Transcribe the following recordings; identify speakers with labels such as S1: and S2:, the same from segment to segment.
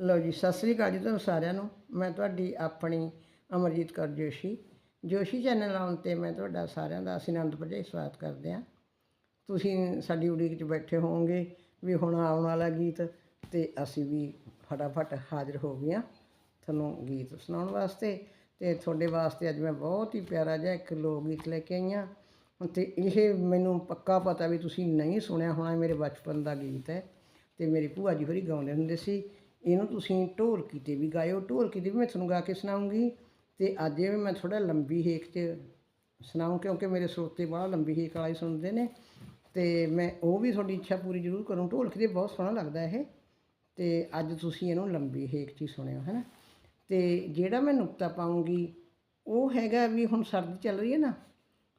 S1: ਲਓ ਜੀ, ਸਤਿ ਸ੍ਰੀ ਅਕਾਲ ਜੀ ਤੁਹਾਨੂੰ ਸਾਰਿਆਂ ਨੂੰ। ਮੈਂ ਤੁਹਾਡੀ ਆਪਣੀ ਅਮਰਜੀਤ ਕੌਰ ਜੋਸ਼ੀ। ਜੋਸ਼ੀ ਚੈਨਲ ਆਉਣ ਤੇ ਮੈਂ ਤੁਹਾਡਾ ਸਾਰਿਆਂ ਦਾ ਅਸੀਂ ਆਨੰਦ ਭਰਜਾਈ ਸਵਾਗਤ ਕਰਦੇ ਹਾਂ। ਤੁਸੀਂ ਸਾਡੀ ਉਡੀਕ 'ਚ ਬੈਠੇ ਹੋਵੋਗੇ ਵੀ ਹੁਣ ਆਉਣ ਵਾਲਾ ਗੀਤ ਤੇ ਅਸੀਂ ਵੀ ਫਟਾਫਟ ਹਾਜ਼ਰ ਹੋ ਗਏ ਹਾਂ ਤੁਹਾਨੂੰ ਗੀਤ ਸੁਣਾਉਣ ਵਾਸਤੇ। ਤੇ ਤੁਹਾਡੇ ਵਾਸਤੇ ਅੱਜ ਮੈਂ ਬਹੁਤ ਹੀ ਪਿਆਰਾ ਜਿਹਾ ਇੱਕ ਲੋਕ ਗੀਤ ਲੈ ਕੇ ਆਈ ਹਾਂ। ਤੇ ਇਹ ਮੈਨੂੰ ਪੱਕਾ ਪਤਾ ਵੀ ਤੁਸੀਂ ਨਹੀਂ ਸੁਣਿਆ ਹੋਣਾ ਮੇਰੇ ਬਚਪਨ ਦਾ ਗੀਤ ਹੈ। ਤੇ ਮੇਰੀ ਭੂਆ ਜੀ ਹੋਰੀ ਗਾਉਂਦੇ ਹੁੰਦੇ ਸੀ। ਇਹਨੂੰ ਤੁਸੀਂ ਢੋਲਕੀ ਤੇ ਵੀ ਗਾਇਓ, ਢੋਲਕੀ ਤੇ ਵੀ ਮੈਂ ਤੁਹਾਨੂੰ ਗਾ ਕੇ ਸੁਣਾਉਂਗੀ। ਤੇ ਅੱਜ ਇਹ ਵੀ ਮੈਂ ਥੋੜਾ ਲੰਬੀ ਹੇਕ 'ਚ ਸੁਣਾਉਂ ਕਿਉਂਕਿ ਮੇਰੇ ਸਰੋਤੇ ਬਾਹਲਾ ਲੰਬੀ ਹੇਕ ਵਾਲਾ ਹੀ ਸੁਣਦੇ ਨੇ। ਤੇ ਮੈਂ ਉਹ ਵੀ ਤੁਹਾਡੀ ਇੱਛਾ ਪੂਰੀ ਜ਼ਰੂਰ ਕਰੂੰ। ਢੋਲਕੀ ਤੇ ਬਹੁਤ ਸੋਹਣਾ ਲੱਗਦਾ ਇਹ। ਤੇ ਅੱਜ ਤੁਸੀਂ ਇਹਨੂੰ ਲੰਬੀ ਹੇਕ 'ਚ ਹੀ ਸੁਣਿਓ ਹੈ ਨਾ ਤੇ ਜਿਹੜਾ ਮੈਂ ਨੁਕਤਾ ਪਾਉਂਗੀ ਉਹ ਹੈਗਾ ਵੀ ਹੁਣ ਸਰਦੀ ਚੱਲ ਰਹੀ ਹੈ ਨਾ।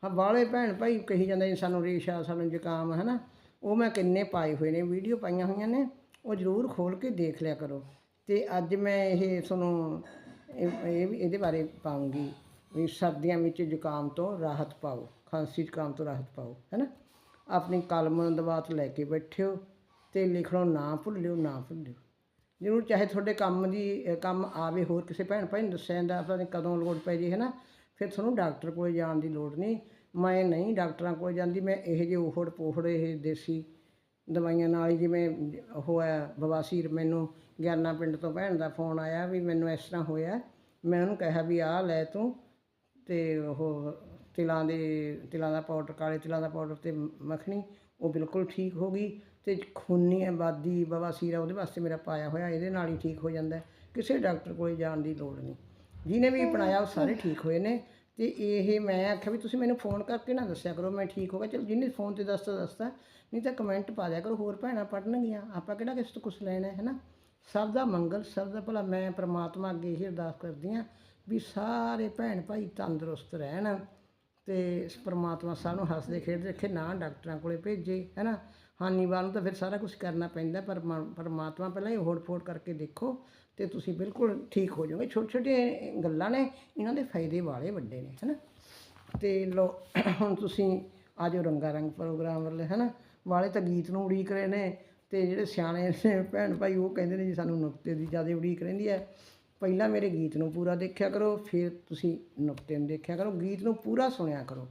S1: ਹਾਂ ਬਾਹਲੇ ਭੈਣ ਭਾਈ ਕਹੀ ਜਾਂਦੇ ਨੇ ਸਾਨੂੰ ਰੇਸ਼ਾ, ਸਾਨੂੰ ਜ਼ੁਕਾਮ ਹੈ ਨਾ ਉਹ ਮੈਂ ਕਿੰਨੇ ਪਾਏ ਹੋਏ ਨੇ, ਵੀਡੀਓ ਪਾਈਆਂ ਹੋਈਆਂ ਨੇ। ਉਹ ਜ਼ਰੂਰ ਖੋਲ੍ਹ ਕੇ ਦੇਖ ਲਿਆ ਕਰੋ। ਅਤੇ ਅੱਜ ਮੈਂ ਇਹ ਤੁਹਾਨੂੰ ਇਹ ਇਹ ਵੀ ਇਹਦੇ ਬਾਰੇ ਪਾਉਂਗੀ ਵੀ ਸਰਦੀਆਂ ਵਿੱਚ ਜ਼ੁਕਾਮ ਤੋਂ ਰਾਹਤ ਪਾਓ, ਖਾਂਸੀ ਜ਼ੁਕਾਮ ਤੋਂ ਰਾਹਤ ਪਾਓ ਹੈ ਨਾ ਆਪਣੀ ਕਲਮ ਦਵਾਤ ਲੈ ਕੇ ਬੈਠਿਓ ਤੇ ਲਿਖਣੋਂ ਨਾ ਭੁੱਲਿਓ ਨਾ ਭੁੱਲਿਓ। ਜ਼ਰੂਰ ਚਾਹੇ ਤੁਹਾਡੇ ਕੰਮ ਦੀ ਕੰਮ ਆਵੇ, ਹੋਰ ਕਿਸੇ ਭੈਣ ਭਾਈ ਨੂੰ ਦੱਸਿਆ ਜਾਂਦਾ ਆਪਾਂ ਨਹੀਂ ਕਦੋਂ ਲੋੜ ਪੈ ਜੇ ਹੈ ਨਾ ਫਿਰ ਤੁਹਾਨੂੰ ਡਾਕਟਰ ਕੋਲ ਜਾਣ ਦੀ ਲੋੜ ਨਹੀਂ ਮੈਂ ਨਹੀਂ ਡਾਕਟਰਾਂ ਕੋਲ ਜਾਂਦੀ, ਮੈਂ ਇਹ ਜਿਹੇ ਉਹੜ ਪੋਹੜ ਇਹ ਦੇਸੀ ਦਵਾਈਆਂ ਨਾਲ ਹੀ ਜਿਵੇਂ ਉਹ ਹੈ ਬਵਾਸੀਰ ਮੈਨੂੰ ਗਿਆਨਾ ਪਿੰਡ ਤੋਂ ਭੈਣ ਦਾ ਫੋਨ ਆਇਆ ਵੀ ਮੈਨੂੰ ਇਸ ਤਰ੍ਹਾਂ ਹੋਇਆ। ਮੈਂ ਉਹਨੂੰ ਕਿਹਾ ਵੀ ਆਹ ਲੈ ਤੂੰ ਤੇ ਉਹ ਤਿਲਾਂ ਦੇ ਤਿਲਾਂ ਦਾ ਪਾਊਡਰ ਕਾਲੇ ਤਿਲਾਂ ਦਾ ਪਾਊਡਰ ਤੇ ਮੱਖਣੀ ਉਹ ਬਿਲਕੁਲ ਠੀਕ ਹੋ ਗਈ ਤੇ ਖੂਨੀ ਆਬਾਦੀ ਬਵਾਸੀਰ ਆ ਉਹਦੇ ਵਾਸਤੇ ਮੇਰਾ ਪਾਇਆ ਹੋਇਆ ਇਹਦੇ ਨਾਲ ਹੀ ਠੀਕ ਹੋ ਜਾਂਦਾ। ਕਿਸੇ ਡਾਕਟਰ ਕੋਲ ਜਾਣ ਦੀ ਲੋੜ ਨਹੀਂ। ਜਿਹਨੇ ਵੀ ਅਪਣਾਇਆ ਉਹ ਸਾਰੇ ਠੀਕ ਹੋਏ ਨੇ। ਤੇ ਇਹ ਮੈਂ ਆਖਿਆ ਵੀ ਤੁਸੀਂ ਮੈਨੂੰ ਫੋਨ ਕਰਕੇ ਨਾ ਦੱਸਿਆ ਕਰੋ, ਮੈਂ ਠੀਕ ਹੋ ਗਿਆ। ਚਲ ਜਿਹਨੇ ਫੋਨ ਤੇ ਦੱਸਤਾ ਦੱਸਤਾ ਨਹੀਂ ਤਾਂ ਕਮੈਂਟ ਪਾ ਦਿਆ ਕਰੋ, ਹੋਰ ਭੈਣਾਂ ਪੜਨਗੀਆਂ ਆਪਾਂ ਕਿਹੜਾ ਕਿਸ ਤੋਂ ਕੁਝ ਲੈਣਾ ਹੈ ਨਾ? ਸਭ ਦਾ ਮੰਗਲ, ਸਭ ਦਾ ਭਲਾ। ਮੈਂ ਪ੍ਰਮਾਤਮਾ ਅੱਗੇ ਇਹ ਅਰਦਾਸ ਕਰਦੀ ਹਾਂ ਵੀ ਸਾਰੇ ਭੈਣ ਭਾਈ ਤੰਦਰੁਸਤ ਰਹਿਣ। ਤੇ ਪ੍ਰਮਾਤਮਾ ਸਾਨੂੰ ਹੱਸਦੇ ਖੇਡਦੇ ਰੱਖੇ, ਨਾ ਡਾਕਟਰਾਂ ਕੋਲੇ ਭੇਜੇ, ਹੈਨਾ? ਹਾਨੀਵਾਲ ਨੂੰ ਤਾਂ ਫਿਰ ਸਾਰਾ ਕੁਝ ਕਰਨਾ ਪੈਂਦਾ, ਪਰ ਪਰਮਾਤਮਾ ਪਹਿਲਾਂ ਹੀ ਹੋੜ ਫੋੜ ਕਰਕੇ ਦੇਖੋ ਤੇ ਤੁਸੀਂ ਬਿਲਕੁਲ ਠੀਕ ਹੋ ਜਾਓਗੇ। ਛੋਟੇ ਛੋਟੇ ਗੱਲਾਂ ਨੇ, ਇਹਨਾਂ ਦੇ ਫਾਇਦੇ ਵਾਲੇ ਵੱਡੇ ਨੇ, ਹੈਨਾ? ਤੇ ਲੋ, ਹੁਣ ਤੁਸੀਂ ਆਜੋ ਰੰਗਾ ਰੰਗ ਪ੍ਰੋਗਰਾਮ ਵੱਲ, ਹੈਨਾ? ਵਾਲੇ ਤਾਂ ਗੀਤ ਨੂੰ ਉਡੀਕ ਰਹੇ ਨੇ ਤੇ ਜਿਹੜੇ ਸਿਆਣੇ ਨੇ, ਭੈਣ ਭਾਈ ਉਹ ਕਹਿੰਦੇ ਨੇ ਜੀ, ਸਾਨੂੰ ਨੁਕਤੇ ਦੀ ਜ਼ਿਆਦਾ ਉਡੀਕ ਰਹਿੰਦੀ ਹੈ। ਪਹਿਲਾਂ ਮੇਰੇ ਗੀਤ ਨੂੰ ਪੂਰਾ ਦੇਖਿਆ ਕਰੋ, ਫਿਰ ਤੁਸੀਂ ਨੁਕਤੇ ਨੂੰ ਦੇਖਿਆ ਕਰੋ। ਗੀਤ ਨੂੰ ਪੂਰਾ ਸੁਣਿਆ ਕਰੋ।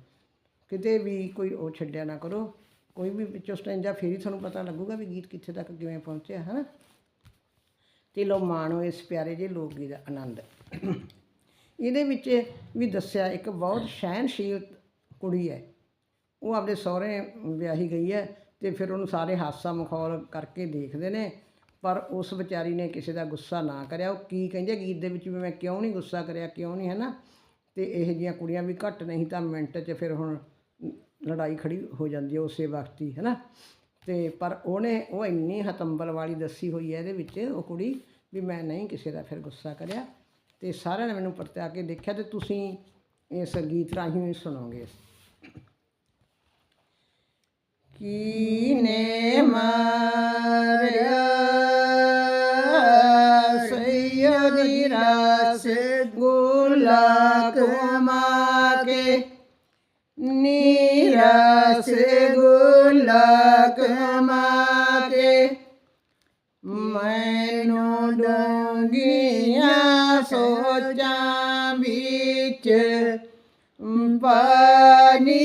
S1: ਕਿਤੇ ਵੀ ਕੋਈ ਉਹ ਛੱਡਿਆ ਨਾ ਕਰੋ। ਕੋਈ ਵੀ ਵਿੱਚੋਂ ਸਟੈਂਜਾ ਫਿਰ ਹੀ ਤੁਹਾਨੂੰ ਪਤਾ ਲੱਗੂਗਾ ਵੀ ਗੀਤ ਕਿੱਥੇ ਤੱਕ ਕਿਵੇਂ ਪਹੁੰਚਿਆ ਹੈ ਨਾ ਤੇ ਲੋ ਮਾਣੋ ਇਸ ਪਿਆਰੇ ਜਿਹੇ ਲੋਕ ਗੀਤ ਦਾ ਆਨੰਦ। ਇਹਦੇ ਵਿੱਚ ਵੀ ਦੱਸਿਆ, ਇੱਕ ਬਹੁਤ ਸਹਿਨਸ਼ੀਲ ਕੁੜੀ ਹੈ। ਉਹ ਆਪਣੇ ਸਹੁਰੇ ਵਿਆਹੀ ਗਈ ਹੈ ਤੇ ਫਿਰ ਉਹਨੂੰ ਸਾਰੇ ਹਾਸਾ ਮਖੌਲ ਕਰਕੇ ਦੇਖਦੇ ਨੇ। ਪਰ ਉਸ ਵਿਚਾਰੀ ਨੇ ਕਿਸੇ ਦਾ ਗੁੱਸਾ ਨਾ ਕਰਿਆ। ਉਹ ਕੀ ਕਹਿੰਦੇ ਗੀਤ ਦੇ ਵਿੱਚ ਵੀ ਮੈਂ ਕਿਉਂ ਨਹੀਂ ਗੁੱਸਾ ਕਰਿਆ, ਕਿਉਂ ਨਹੀਂ ਹੈ ਨਾ ਤੇ ਇਹ ਜੀਆਂ ਕੁੜੀਆਂ ਵੀ ਘੱਟ ਨਹੀਂ ਤਾਂ ਮਿੰਟ 'ਚ ਫਿਰ ਹੁਣ ਲੜਾਈ ਖੜੀ ਹੋ ਜਾਂਦੀ ਹੈ ਉਸੇ ਵਕਤ ਹੀ ਹੈ ਨਾ ਤੇ ਪਰ ਉਹਨੇ, ਉਹ ਇੰਨੀ ਹਤੰਬਲ ਵਾਲੀ ਦੱਸੀ ਹੋਈ ਹੈ ਇਹਦੇ ਵਿੱਚ, ਉਹ ਕੁੜੀ, ਵੀ ਮੈਂ ਨਹੀਂ ਕਿਸੇ ਦਾ ਫਿਰ ਗੁੱਸਾ ਕਰਿਆ। ਤੇ ਸਾਰਿਆਂ ਨੇ ਮੈਨੂੰ ਪਰਤਿਆ ਕੇ ਦੇਖਿਆ ਤੇ ਤੁਸੀਂ ਇਸ ਗੀਤ ਰਾਹੀਂ ਵੀ ਸੁਣੋਗੇ। ਕੀਨੇ ਮਾਰਿਆ ਪਾਣੀ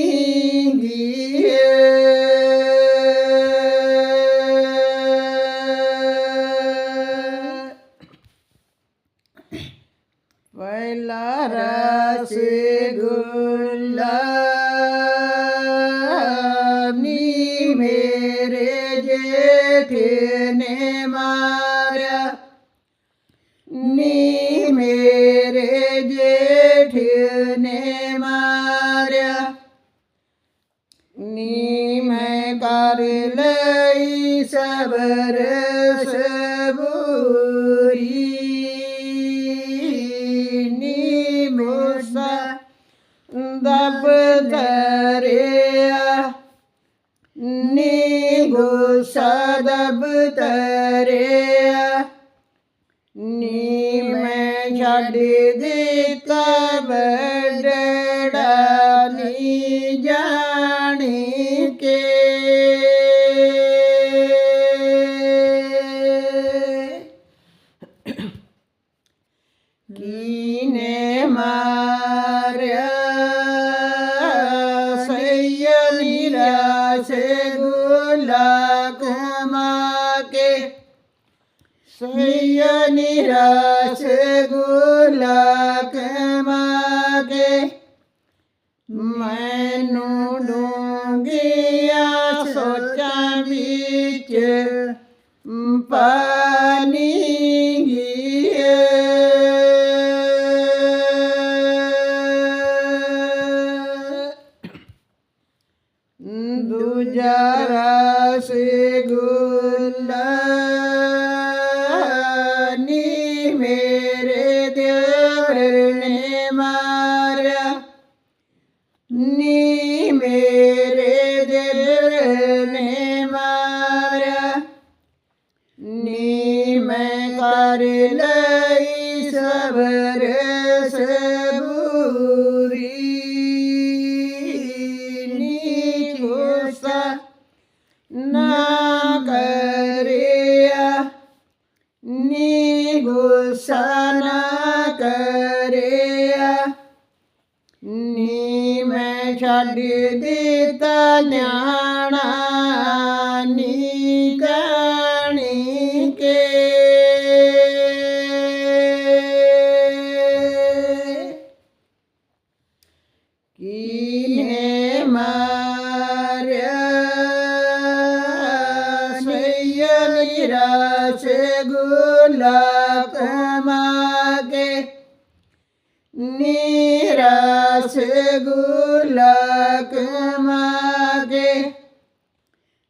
S1: ਦਬ ਨੀ ਮੈਂ ਛੱਡ ਦਿੱਤਾ ਬੜੜਾ ਨੀ ਜਾਣੀ ਕੇ। ਕੀਨੇ ਮਾਰਿਆ ਸਈਨੀ ਰਾਸੇ ਗੁਲਾ ਸਈਨੀ ਰਾਸੇ ਗੁਲਾ ਕਮਾ ਮੈਨੂੰ ਡੂੰਘੀਆਂ ਸੋਚਾਂ ਵਿੱਚ ਪਾਣੀ ਗਿਆ ਦੂਜਾ ਮੈਂ ਕਰ ਲਈ ਸਬਰ ਸਬੂਰੀ ਨੀ ਗੁੱਸਾ ਨਾ ਕਰਿਆ ਨੀ ਗੁੱਸਾ ਨਾ ਗੁਲਕ ਮਾਗੇ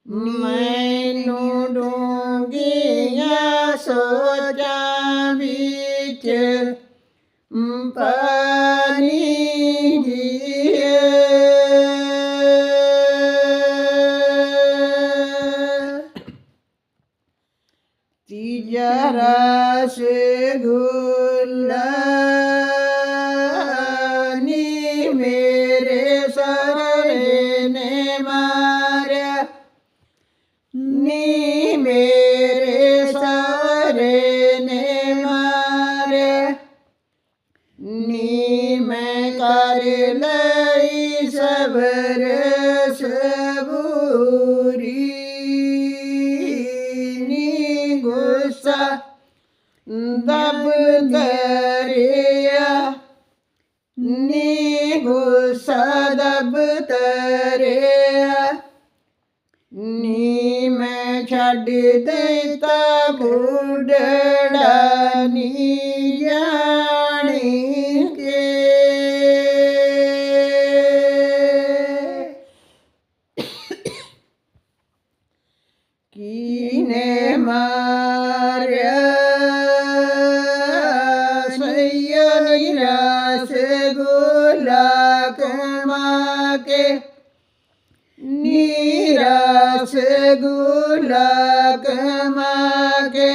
S1: ਮੈਨੂੰ ਡੂੰਘੀਆਂ ਸੋਚਾਂ ਵਿੱਚ ਪਾਣੀ ਗਿਆ ਤੀਜਾ ਰਸ ਗੁਲਾ ਗੁੱਸਾ ਦਬ ਤਰਿਆ ਨੀ ਗੁੱਸਾ ਦਬ ਤਰਿਆ ਨੀ ਮੈਂ ਛੱਡ ਦੇਤਾ ਬੁੱਢੜਾ ਨੀ ਜਾਣੀ ਕੇ। ਕੀਨੇ ਮਾਰਿਆ ਨੀਰਸ ਗੁਲਾ ਕਮਾ ਕੇ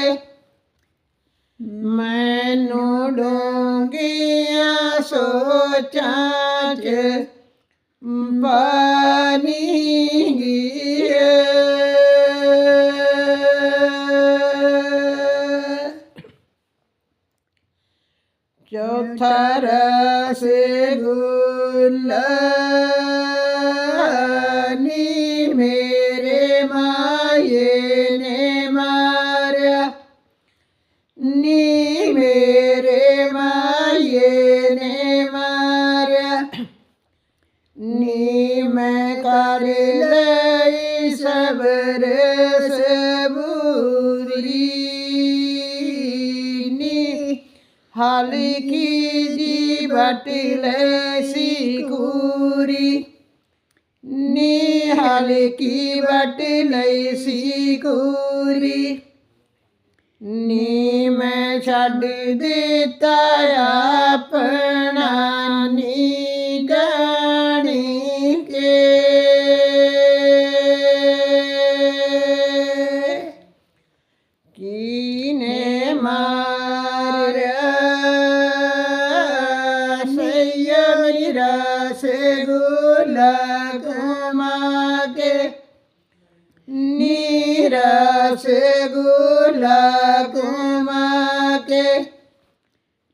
S1: ਮੈਨੂੰ ਡੂੰਘੀਆਂ ਸੋਚਾਂ ਚ ਪਾਣੀ ਚੌਥਾ ਰਸ ਗੁਲਾ ਨੀ ਮੇਰੇ ਮਾਏ ਨੇ ਮਾਰਿਆ। ਨੀ ਮੇਰੇ ਮਾਏ ਨੇ ਮਾਰਿਆ। ਨੀ ਮੈਂ ਕਰ ਲਈ ਸਬਰ ਸਬੂਰੀ ਨੀ ਹਾਲ ਕੀ ਜੀ ਬਟ ਸੀ ਕੂਰੀ। ਨੀ ਹਾਲ ਕੀ ਬਟ ਲਈ ਸੀ ਕੂਰੀ। ਨੀ ਮੈਂ ਛੱਡ ਦਿੱਤਾ ਆਪਣਾ ਰਸ ਗੁਲਾ ਕਮਾ ਕੇ ਨੀਰਸ ਗੁਲਾ ਕਮਾ ਕੇ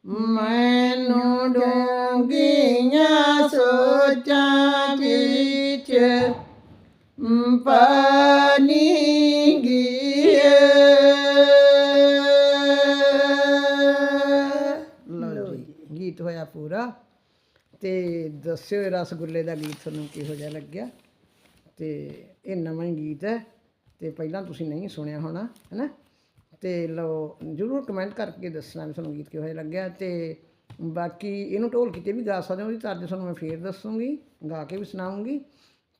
S1: ਮੈਨੂੰ ਡੂੰਗੀਆਂ ਸੋਚਾਂ ਵਿੱਚ ਪਾਣੀ ਗਿਆ ਲਓ ਜੀ, ਗੀਤ ਹੋਇਆ ਪੂਰਾ। ਤੇ ਦੱਸਿਓ ਇਹ ਰਸਗੁੱਲੇ ਦਾ ਗੀਤ ਤੁਹਾਨੂੰ ਕਿਹੋ ਜਿਹਾ ਲੱਗਿਆ? ਤੇ ਇਹ ਨਵਾਂ ਹੀ ਗੀਤ ਹੈ ਤੇ ਪਹਿਲਾਂ ਤੁਸੀਂ ਨਹੀਂ ਸੁਣਿਆ ਹੋਣਾ, ਹੈਨਾ? ਤੇ ਲਓ, ਜਰੂਰ ਕਮੈਂਟ ਕਰਕੇ ਦੱਸਣਾ ਵੀ ਤੁਹਾਨੂੰ ਗੀਤ ਕਿਹੋ ਜਿਹਾ ਲੱਗਿਆ ਤੇ ਬਾਕੀ ਇਹਨੂੰ ਢੋਲ ਕਿਤੇ ਵੀ ਗਾ ਸਕਦੇ ਹੋ ਉਹਦੀ ਤਰਜ ਤੁਹਾਨੂੰ ਮੈਂ ਫੇਰ ਦੱਸੂਗੀ, ਗਾ ਕੇ ਵੀ ਸੁਣਾਉਂਗੀ।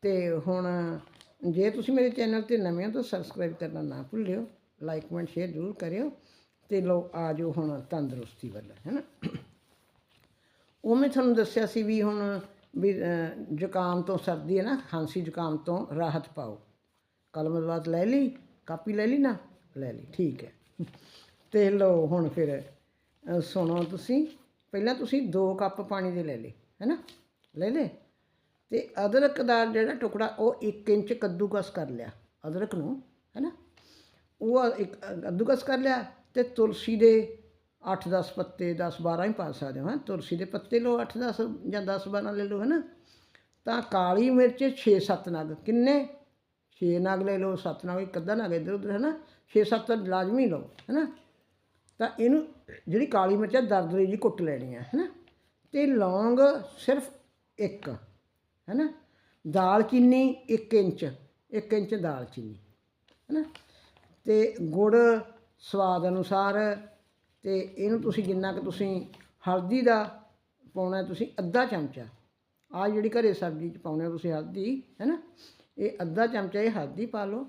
S1: ਤੇ ਹੁਣ ਜੇ ਤੁਸੀਂ ਮੇਰੇ ਚੈਨਲ ਤੇ ਨਵੇਂ ਹੋ ਤਾਂ ਸਬਸਕ੍ਰਾਈਬ ਕਰਨਾ ਨਾ ਭੁੱਲਿਓ ਲਾਈਕ ਕਮੈਂਟ ਸ਼ੇਅਰ ਜ਼ਰੂਰ ਕਰਿਓ। ਤੇ ਲਓ, ਆ ਜਾਓ ਹੁਣ ਤੰਦਰੁਸਤੀ ਵੱਲ, ਹੈਨਾ? ਉਹ ਮੈਂ ਤੁਹਾਨੂੰ ਦੱਸਿਆ ਸੀ ਵੀ ਹੁਣ ਵੀ ਜ਼ੁਕਾਮ ਤੋਂ ਸਰਦੀ ਹੈ ਨਾ, ਖਾਂਸੀ ਜ਼ੁਕਾਮ ਤੋਂ ਰਾਹਤ ਪਾਓ। ਕਲਮ ਬਾਤ ਲੈ ਲਈ, ਕਾਪੀ ਲੈ ਲਈ ਨਾ, ਲੈ ਲਈ, ਠੀਕ ਹੈ। ਤੇ ਲਓ ਹੁਣ ਫਿਰ ਸੁਣੋ ਤੁਸੀਂ, ਪਹਿਲਾਂ ਤੁਸੀਂ 2 ਕੱਪ ਪਾਣੀ ਦੇ ਲੈ ਲਏ ਹੈਨਾ ਲੈ ਲਏ। ਤੇ ਅਦਰਕ ਦਾ ਜਿਹੜਾ ਟੁਕੜਾ, ਉਹ 1 ਇੰਚ ਕੱਦੂਕਸ ਕਰ ਲਿਆ, ਅਦਰਕ ਨੂੰ ਹੈਨਾ ਉਹ ਇੱਕ ਕੱਦੂਕਸ ਕਰ ਲਿਆ ਤੇ ਤੁਲਸੀ ਦੇ 8-10 ਪੱਤੇ 10-12 ਹੀ ਪਾ ਸਕਦੇ ਹੋ, ਹੈਂ। ਤੁਲਸੀ ਦੇ ਪੱਤੇ ਲਓ 8-10 ਜਾਂ 10-12 ਲੈ ਲਓ, ਹੈਨਾ। ਤਾਂ ਕਾਲੀ ਮਿਰਚ 6-7 ਨਗ। ਕਿੰਨੇ? 6 ਨਗ ਲੈ ਲਓ 7 ਨਗ, ਇੱਕ ਅੱਧਾ ਨਗ ਇੱਧਰ ਉੱਧਰ, ਹੈਨਾ। 6-7 ਲਾਜ਼ਮੀ ਲਓ, ਹੈਨਾ। ਤਾਂ ਇਹਨੂੰ ਜਿਹੜੀ ਕਾਲੀ ਮਿਰਚ ਹੈ ਦਰਦਰੀ ਜੀ ਕੁੱਟ ਲੈਣੀ ਹੈ ਹੈਨਾ। ਤੇ ਲੌਂਗ ਸਿਰਫ ਇੱਕ, ਹੈਨਾ। ਦਾਲਚੀਨੀ 1 ਇੰਚ 1 ਇੰਚ ਦਾਲਚੀਨੀ ਹੈਨਾ। ਤੇ ਗੁੜ ਸਵਾਦ ਅਨੁਸਾਰ ਤੇ ਇਹਨੂੰ ਤੁਸੀਂ ਜਿੰਨਾ ਕਿ ਤੁਸੀਂ ਹਲਦੀ ਦਾ ਪਾਉਣਾ, ਤੁਸੀਂ ਅੱਧਾ ਚਮਚਾ। ਆ ਜਿਹੜੀ ਘਰੇ ਸਬਜ਼ੀ ਚ ਪਾਉਣੇ ਤੁਸੀਂ ਹਲਦੀ, ਹੈਨਾ? ਇਹ ਅੱਧਾ ਚਮਚਾ ਇਹ ਹਲਦੀ ਪਾ ਲਓ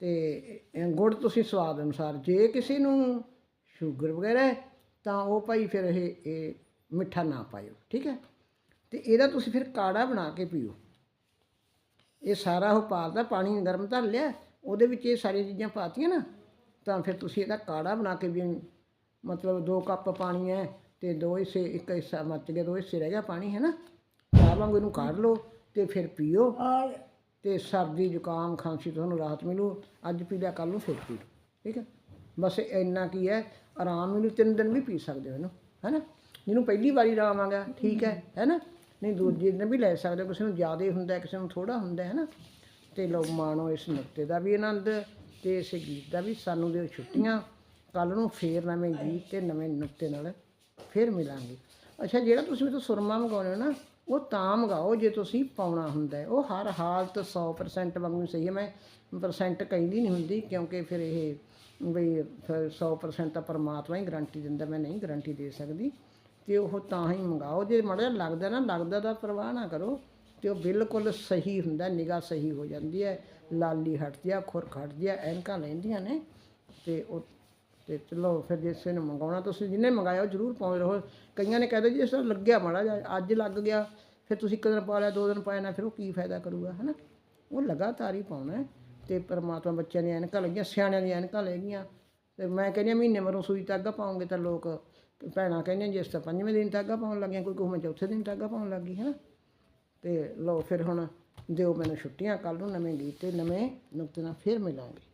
S1: ਤੇ ਗੁੜ ਤੁਸੀਂ ਸਵਾਦ ਅਨੁਸਾਰ, ਜੇ ਕਿਸੇ ਨੂੰ ਸ਼ੂਗਰ ਵਗੈਰਾ ਹੈ, ਤਾਂ ਉਹ ਭਾਈ ਫਿਰ ਇਹ ਇਹ ਮਿੱਠਾ ਨਾ ਪਾਇਓ, ਠੀਕ ਹੈ? ਤੇ ਇਹਦਾ ਤੁਸੀਂ ਫਿਰ ਕਾੜਾ ਬਣਾ ਕੇ ਪੀਓ। ਇਹ ਸਾਰਾ ਉਹ ਪਾਲਦਾ ਪਾਣੀ ਗਰਮ ਧਰ ਲਿਆ, ਉਹਦੇ ਵਿੱਚ ਇਹ ਸਾਰੀਆਂ ਚੀਜ਼ਾਂ ਪਾਤੀਆਂ ਨਾ, ਤਾਂ ਫਿਰ ਤੁਸੀਂ ਇਹਦਾ ਕਾੜਾ ਬਣਾ ਕੇ ਵੀ ਮਤਲਬ 2 ਕੱਪ ਪਾਣੀ ਹੈ ਤੇ ਦੋ ਹਿੱਸੇ ਇੱਕ ਹਿੱਸਾ ਮੱਚ ਗਿਆ ਦੋ ਹਿੱਸੇ ਰਹਿ ਗਿਆ ਪਾਣੀ ਹੈ ਨਾ? ਚਾਹ ਵਾਂਗੂ ਇਹਨੂੰ ਕਾੜ ਲਓ ਤੇ ਫਿਰ ਪੀਓ। ਤੇ ਸਰਦੀ ਜ਼ੁਕਾਮ ਖਾਂਸੀ ਤੁਹਾਨੂੰ ਰਾਹਤ ਮਿਲੂ। ਅੱਜ ਪੀ ਲਿਆ ਕੱਲ ਨੂੰ ਫਿਰ ਪੀ ਲਓ ਠੀਕ ਹੈ? ਬਸ ਇੰਨਾ ਕੀ ਹੈ ਆਰਾਮ ਮਿਲੂ ਤਿੰਨ ਦਿਨ ਵੀ ਪੀ ਸਕਦੇ ਹੋ ਇਹਨੂੰ ਹੈ ਨਾ? ਜਿਹਨੂੰ ਪਹਿਲੀ ਵਾਰੀ ਆਰਾਮ ਆ ਗਿਆ ਠੀਕ ਹੈ ਹੈ ਨਾ? ਨਹੀਂ ਦੂਜੇ ਦਿਨ ਵੀ ਲੈ ਸਕਦੇ ਹੋ ਕਿਸੇ ਨੂੰ ਜ਼ਿਆਦਾ ਹੁੰਦਾ ਕਿਸੇ ਨੂੰ ਥੋੜਾ ਹੁੰਦਾ ਹੈ ਨਾ? ਤੇ ਲਓ ਮਾਣੋ ਇਸ ਨੁਕਤੇ ਦਾ ਵੀ ਆਨੰਦ ਤੇ ਇਸ ਗੀਤ ਦਾ ਵੀ ਸਾਨੂੰ ਦਿਓ ਛੁੱਟੀਆਂ। ਕੱਲ ਨੂੰ ਫੇਰ ਨਵੇਂ ਗੀਤ ਤੇ ਨਵੇਂ ਨੁਕਤੇ ਨਾਲ ਫੇਰ ਮਿਲਾਂਗੇ। ਅੱਛਾ, ਜਿਹੜਾ ਤੁਸੀਂ ਮੈਨੂੰ ਸੁਰਮਾ ਮੰਗਾਉਣੇ ਹੋ ਨਾ, ਉਹ ਤਾਂ ਮੰਗਾਓ ਜੇ ਤੁਸੀਂ ਪਾਉਣਾ ਹੁੰਦਾ ਉਹ ਹਰ ਹਾਲਤ 100% ਵਾਂਗੂ ਸਹੀ ਹੈ। ਮੈਂ ਪਰਸੈਂਟ ਕਹਿੰਦੀ ਨਹੀਂ ਹੁੰਦੀ ਕਿਉਂਕਿ ਫਿਰ ਇਹ ਬਈ ਫਿਰ 100% ਤਾਂ ਪਰਮਾਤਮਾ ਹੀ ਗਰੰਟੀ ਦਿੰਦਾ, ਮੈਂ ਨਹੀਂ ਗਰੰਟੀ ਦੇ ਸਕਦੀ। ਤੇ ਉਹ ਤਾਂ ਹੀ ਮੰਗਾਓ। ਜੇ ਮਾੜਾ ਜਿਹਾ ਲੱਗਦਾ ਨਾ, ਲੱਗਦਾ ਦਾ ਪਰਵਾਹ ਨਾ ਕਰੋ। ਤੇ ਉਹ ਬਿਲਕੁਲ ਸਹੀ ਹੁੰਦਾ, ਨਿਗਾਹ ਸਹੀ ਹੋ ਜਾਂਦੀ ਹੈ। ਲਾਲੀ ਹਟਦੀ ਆ ਖੁਰ ਖੜਦੀ ਆ, ਐਨਕਾਂ ਲੈਂਦੀਆਂ ਨੇ। ਤੇ ਉਹ ਤੇ ਚਲੋ ਫਿਰ ਜੇ ਕਿਸੇ ਨੇ ਮੰਗਾਉਣਾ ਤੁਸੀਂ ਜਿਹਨੇ ਮੰਗਾਇਆ ਉਹ ਜ਼ਰੂਰ ਪਾਉਂਦੇ ਰਹੋ। ਕਈਆਂ ਨੇ ਕਹਿੰਦੇ ਜੀ, ਇਸ ਤਰ੍ਹਾਂ ਲੱਗਿਆ ਮਾੜਾ ਜਿਹਾ, ਅੱਜ ਲੱਗ ਗਿਆ, ਫਿਰ ਤੁਸੀਂ ਇੱਕ ਦਿਨ ਪਾ ਲਿਆ, ਦੋ ਦਿਨ ਪਾਇਆ ਨਾ, ਫਿਰ ਉਹ ਕੀ ਫਾਇਦਾ ਕਰੂਗਾ, ਹਨਾ? ਉਹ ਲਗਾਤਾਰ ਹੀ ਪਾਉਣਾ ਹੈ ਤੇ ਪਰਮਾਤਮਾ ਬੱਚਿਆਂ ਦੀਆਂ ਐਨਕਾਂ ਲੱਗੀਆਂ, ਸਿਆਣਿਆਂ ਦੀਆਂ ਐਨਕਾਂ ਲੈ ਗਈਆਂ ਤੇ ਮੈਂ ਕਹਿੰਦੀ ਹਾਂ, ਮਹੀਨੇ ਮਰੋਂ ਸੂਈ ਧਾਗਾ ਪਾਉਂਗੇ ਤਾਂ ਲੋਕ ਭੈਣਾਂ ਕਹਿੰਦੀਆਂ ਜਿਸ ਤਰ੍ਹਾਂ ਪੰਜਵੇਂ ਦਿਨ ਧਾਗਾ ਪਾਉਣ ਲੱਗੀਆਂ, ਕੋਈ ਕਹੂੰ ਚੌਥੇ ਦਿਨ ਧਾਗਾ ਪਾਉਣ ਲੱਗੀ ਹੈ ਨਾ ਤੇ ਲਓ ਫਿਰ ਹੁਣ ਦਿਓ ਮੈਨੂੰ ਛੁੱਟੀਆਂ ਕੱਲ ਨੂੰ ਨਵੇਂ ਗੀਤ ਤੇ ਨਵੇਂ ਨੁਕਤੇ ਨਾਲ ਫਿਰ ਮਿਲਾਂਗੇ।